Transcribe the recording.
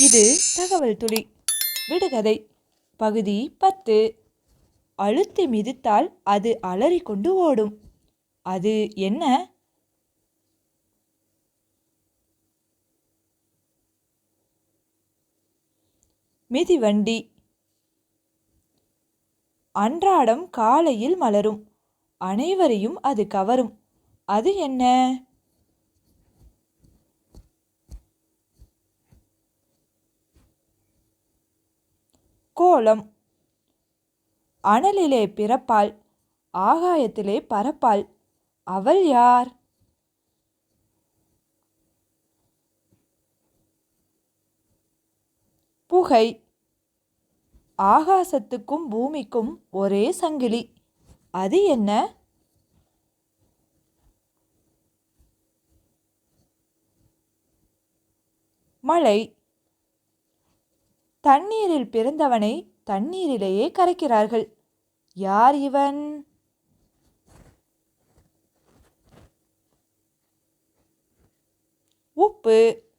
இது தகவல் துளி. விடுகதை. பகுதி பத்து. அழுத்தி மிதித்தால் அது அலறிக்கொண்டு ஓடும். அது என்ன? மிதிவண்டி. அன்றாடம் காலையில் மலரும். அனைவரையும் அது கவரும். அது என்ன? கோலம் அனலிலே பிறப்பாள் ஆகாயத்திலே பறப்பாள். அவள் யார்? புகை. ஆகாசத்துக்கும் பூமிக்கும் ஒரே சங்கிலி. அது என்ன? மழை. தண்ணீரில் பிறந்தவனை தண்ணீரிலேயே கரைக்கிறார்கள். யார் இவன்? உப்பு.